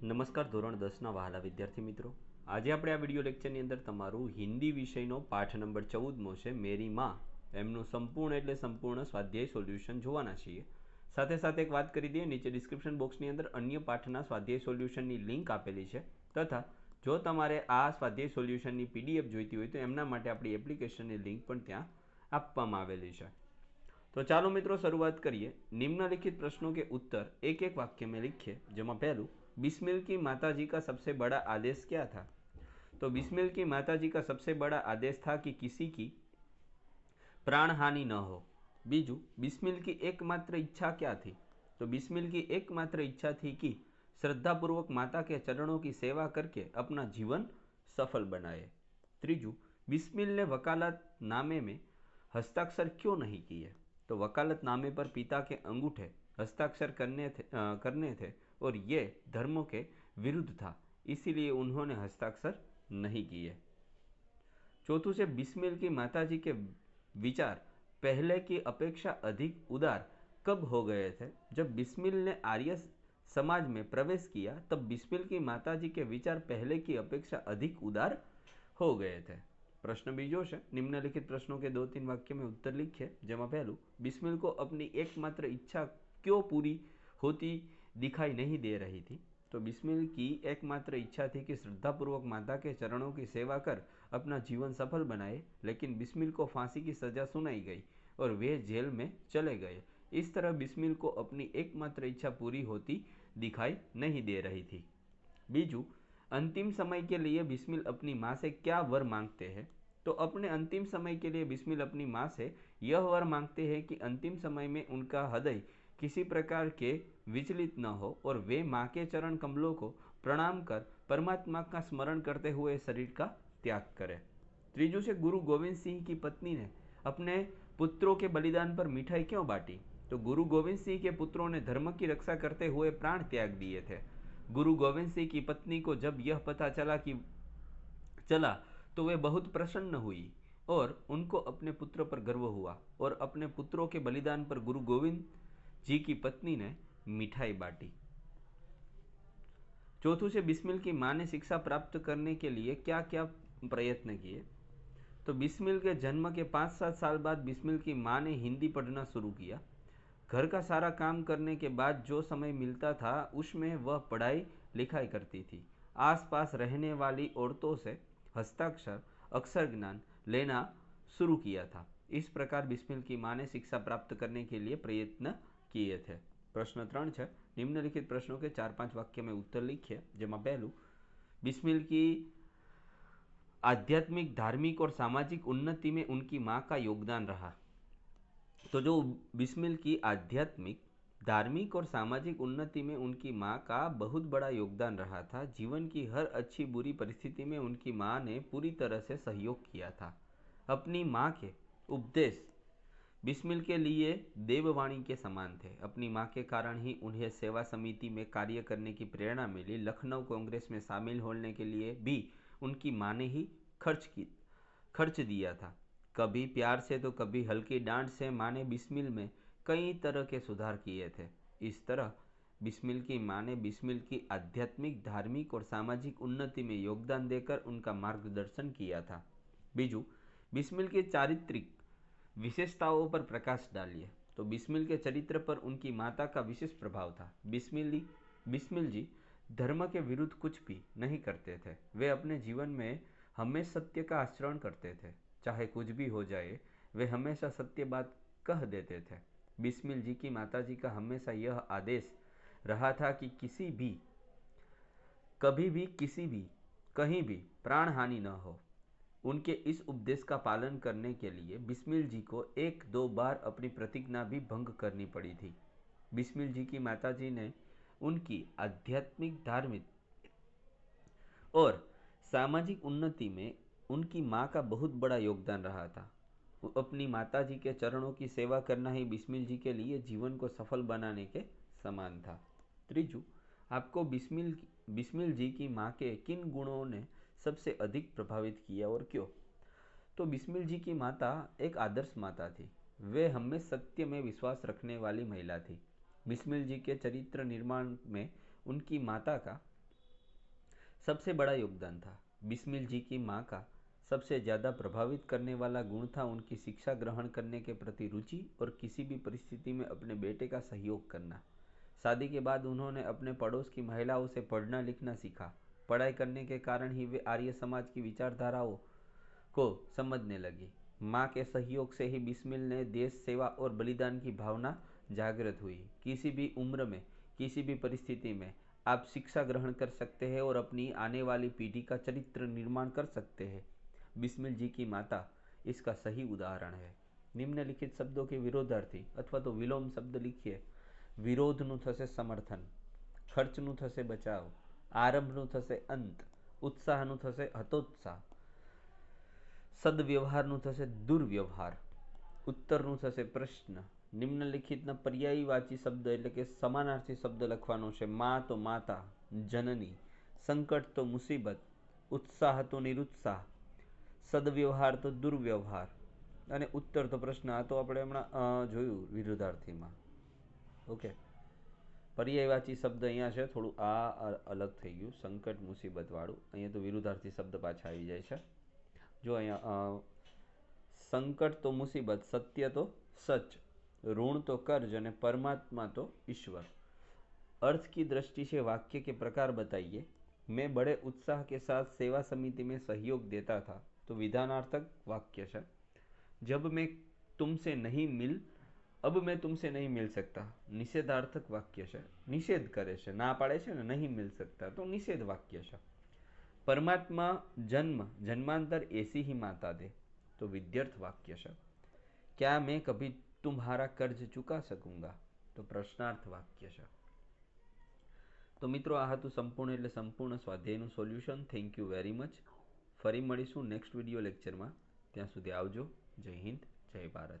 નમસ્કાર ધોરણ દસના વહાલા વિદ્યાર્થી મિત્રો. આજે આપણે આ વીડિયો લેક્ચરની અંદર તમારું હિન્દી વિષયનો પાઠ નંબર ચૌદમો છે, મેરી માં. એમનું સંપૂર્ણ એટલે સંપૂર્ણ સ્વાધ્યાય સોલ્યુશન જોવાના છીએ. સાથે સાથે એક વાત કરી દઈએ, નીચે ડિસ્ક્રિપ્શન બોક્સની અંદર અન્ય પાઠના સ્વાધ્યાય સોલ્યુશનની લિંક આપેલી છે. તથા, જો તમારે આ સ્વાધ્યાય સોલ્યુશનની પીડીએફ જોઈતી હોય તો એમના માટે આપણી એપ્લિકેશનની લિંક પણ ત્યાં આપવામાં આવેલી છે. તો ચાલો મિત્રો શરૂઆત કરીએ. નિમ્નલિખિત પ્રશ્નો કે ઉત્તર એક એક વાક્ય મેં લીખીએ, જેમાં પહેલું बिस्मिल की माता जी का सबसे बड़ा आदेश क्या था? तो बिस्मिल की माता जी का सबसे बड़ा आदेश था कि किसी की प्राण हानि न हो। बीजू बिस्मिल की एकमात्र इच्छा क्या थी? तो बिस्मिल की एकमात्र इच्छा थी कि श्रद्धापूर्वक माता के चरणों की सेवा करके अपना जीवन सफल बनाए। त्रीजू बिस्मिल ने वकालत नामे में हस्ताक्षर क्यों नहीं किए? तो वकालत नामे पर पिता के अंगूठे हस्ताक्षर करने थे आ, करने थे। और ये धर्मों के विरुद्ध था इसीलिए उन्होंने हस्ताक्षर नहीं किए चौथों से बिस्मिल की माताजी के विचार पहले की अपेक्षा अधिक उदार कब हो गए थे जब बिस्मिल ने आर्य समाज में प्रवेश किया तब बिस्मिल की माताजी के विचार पहले की अपेक्षा अधिक उदार हो गए थे प्रश्न बीजो છે निम्नलिखित प्रश्नों के दो तीन वाक्य में उत्तर लिखिए જેમાં પહેલું बिस्मिल को अपनी एकमात्र इच्छा क्यों पूरी होती दिखाई नहीं दे रही थी। तो बिस्मिल की एकमात्र इच्छा थी कि श्रद्धापूर्वक माता के चरणों की सेवा कर अपना जीवन सफल बनाए, लेकिन बिस्मिल को फांसी की सजा सुनाई गई और वे जेल में चले गए। इस तरह बिस्मिल को अपनी एकमात्र इच्छा पूरी होती दिखाई नहीं दे रही थी। बीजू, अंतिम समय के लिए बिस्मिल अपनी माँ से क्या वर मांगते हैं? तो अपने अंतिम समय के लिए बिस्मिल अपनी माँ से यह वर मांगते हैं कि अंतिम समय में उनका हृदय किसी प्रकार के विचलित न हो और वे माँ के चरण कमलों को प्रणाम कर परमात्मा का स्मरण करते हुए शरीर का त्याग करें। त्रीजू से गुरु गोविंद सिंह की पत्नी ने अपने पुत्रों के बलिदान पर मिठाई क्यों बांटी? तो गुरु गोविंद सिंह के पुत्रों ने धर्म की रक्षा करते हुए प्राण त्याग दिए थे। गुरु गोविंद सिंह की पत्नी को जब यह पता चला कि चला तो वे बहुत प्रसन्न हुई और उनको अपने पुत्र पर गर्व हुआ और अपने पुत्रों के बलिदान पर गुरु गोविंद जी की पत्नी ने मिठाई बांटी। चौथों से बिस्मिल की माँ ने शिक्षा प्राप्त करने के लिए क्या क्या प्रयत्न किए? तो बिस्मिल के जन्म के पाँच सात साल बाद बिस्मिल की माँ ने हिंदी पढ़ना शुरू किया। घर का सारा काम करने के बाद जो समय मिलता था, उसमें वह पढ़ाई लिखाई करती थी। आसपास रहने वाली औरतों से हस्ताक्षर अक्षर ज्ञान लेना शुरू किया था। इस प्रकार बिस्मिल की माँ ने शिक्षा प्राप्त करने के लिए प्रयत्न किए थे। प्रश्न ત્રણ છે निम्नलिखित प्रश्नों के चार पांच वाक्य में उत्तर लिखिए જેમાં પહેલું बिस्मिल की आध्यात्मिक धार्मिक और सामाजिक उन्नति में उनकी माँ का योगदान रहा तो जो बिस्मिल की आध्यात्मिक धार्मिक और सामाजिक उन्नति में उनकी माँ का बहुत बड़ा योगदान रहा था जीवन की हर अच्छी बुरी परिस्थिति में उनकी माँ ने पूरी तरह से सहयोग किया था अपनी माँ के उपदेश बिस्मिल के लिए देववाणी के समान थे। अपनी माँ के कारण ही उन्हें सेवा समिति में कार्य करने की प्रेरणा मिली। लखनऊ कांग्रेस में शामिल होने के लिए भी उनकी माँ ने ही खर्च की, खर्च दिया था। कभी प्यार से तो कभी हल्की डांट से माँ ने बिस्मिल में कई तरह के सुधार किए थे। इस तरह बिस्मिल की माँ ने बिस्मिल की आध्यात्मिक, धार्मिक और सामाजिक उन्नति में योगदान देकर उनका मार्गदर्शन किया था। बीजू, बिस्मिल के चारित्रिक विशेषताओं पर प्रकाश डालिए। तो बिस्मिल के चरित्र पर उनकी माता का विशेष प्रभाव था। बिस्मिल बिस्मिल जी धर्म के विरुद्ध कुछ भी नहीं करते थे। वे अपने जीवन में हमेशा सत्य का आचरण करते थे। चाहे कुछ भी हो जाए, वे हमेशा सत्य बात कह देते थे। बिस्मिल जी की माता जी का हमेशा यह आदेश रहा था कि किसी भी कभी भी, किसी भी, कहीं भी प्राण हानि न हो। उनके इस उपदेश का पालन करने के लिए बिस्मिल जी को एक दो बार अपनी प्रतिज्ञा भी भंग करनी पड़ी थी। बिस्मिल जी की माता जी ने उनकी आध्यात्मिक, धार्मिक और सामाजिक उन्नति में उनकी माँ का बहुत बड़ा योगदान रहा था। अपनी माता जी के चरणों की सेवा करना ही बिस्मिल जी के लिए जीवन को सफल बनाने के समान था। त्रिजू, आपको बिस्मिल बिस्मिल जी की माँ के किन गुणों ने सबसे अधिक प्रभावित किया और क्यों? तो बिस्मिल जी की माता एक आदर्श माता थी। वे हमें सत्य में विश्वास रखने वाली महिला थी। बिस्मिल जी के चरित्र निर्माण में उनकी माता का सबसे बड़ा योगदान था। बिस्मिल जी की माँ का सबसे ज़्यादा प्रभावित करने वाला गुण था उनकी शिक्षा ग्रहण करने के प्रति रुचि और किसी भी परिस्थिति में अपने बेटे का सहयोग करना। शादी के बाद उन्होंने अपने पड़ोस की महिलाओं से पढ़ना लिखना सीखा। पढ़ाई करने के कारण ही वे आर्य समाज की विचारधाराओं को समझने लगी माँ के सहयोग से ही बिस्मिल ने देश सेवा और बलिदान की भावना जागृत हुई किसी भी उम्र में किसी भी परिस्थिति में आप शिक्षा ग्रहण कर सकते हैं और अपनी आने वाली पीढ़ी का चरित्र निर्माण कर सकते हैं बिस्मिल जी की माता इसका सही उदाहरण है निम्नलिखित शब्दों के विरोधार्थी अथवा तो विलोम शब्द लिखिए વિરોધનું થશે સમર્થન ખર્ચનું થશે બચાવ આરંભનું થશે અંત, ઉત્સાહનું થશે હતોત્સાહ. સદવ્યવહારનું થશે દુર્વ્યવહાર. ઉત્તરનું થશે પ્રશ્ન. નિમ્નલિખિતના પર્યાયવાચી શબ્દ એટલે કે સમાનાર્થી શબ્દ લખવાનો છે મા તો માતા, જનની. સંકટ તો મુસીબત, ઉત્સાહ તો નિરુત્સાહ. સદવ્યવહાર તો દુર્વ્યવહાર. અને ઉત્તર તો પ્રશ્ન. આ તો આપણે હમણાં જોયું વિરુદ્ધાર્થીમાં. ઓકે. પર્યાયવાચી શબ્દ અહીંયા છે થોડું આ અલગ થઈ ગયું સંકટ મુસીબતવાળું અહીંયા તો વિરુદ્ધાર્થી શબ્દ પાછા આવી જાય છે जो અહીંયા સંકટ તો મુસીબત સત્ય તો સચ ऋण तो कर्ज અને परमात्मा तो ईश्वर अर्थ की दृष्टि से वाक्य के प्रकार बताइए मैं बड़े उत्साह के साथ सेवा समिति में सहयोग देता था तो विधानार्थक वाक्य है जब मैं तुमसे नहीं मिल અબ મેં તુમસે નહીં મિલ સકતા નિષેધાર્થક વાક્ય છે નિષેધ કરે છે ના પાડે છે ને નહીં મિલ સકતા તો નિષેધ વાક્ય છે પરમાત્મા જન્મ જન્માંતર એસી ही માતા દે તો વિદ્યર્થ વાક્ય છે ક્યા મેં કભી તુમ્હારા કર્જ ચૂકા શકુંગા તો પ્રશ્નાર્થ વાક્ય છે તો મિત્રો આ હતું સંપૂર્ણ એટલે સંપૂર્ણ સ્વાધ્યાયનું solution. Thank you very much ફરી મળીશું નેક્સ્ટ વીડિયો લેક્ચરમાં. ત્યાં સુધી આવજો. જય હિન્દ. જય ભારત.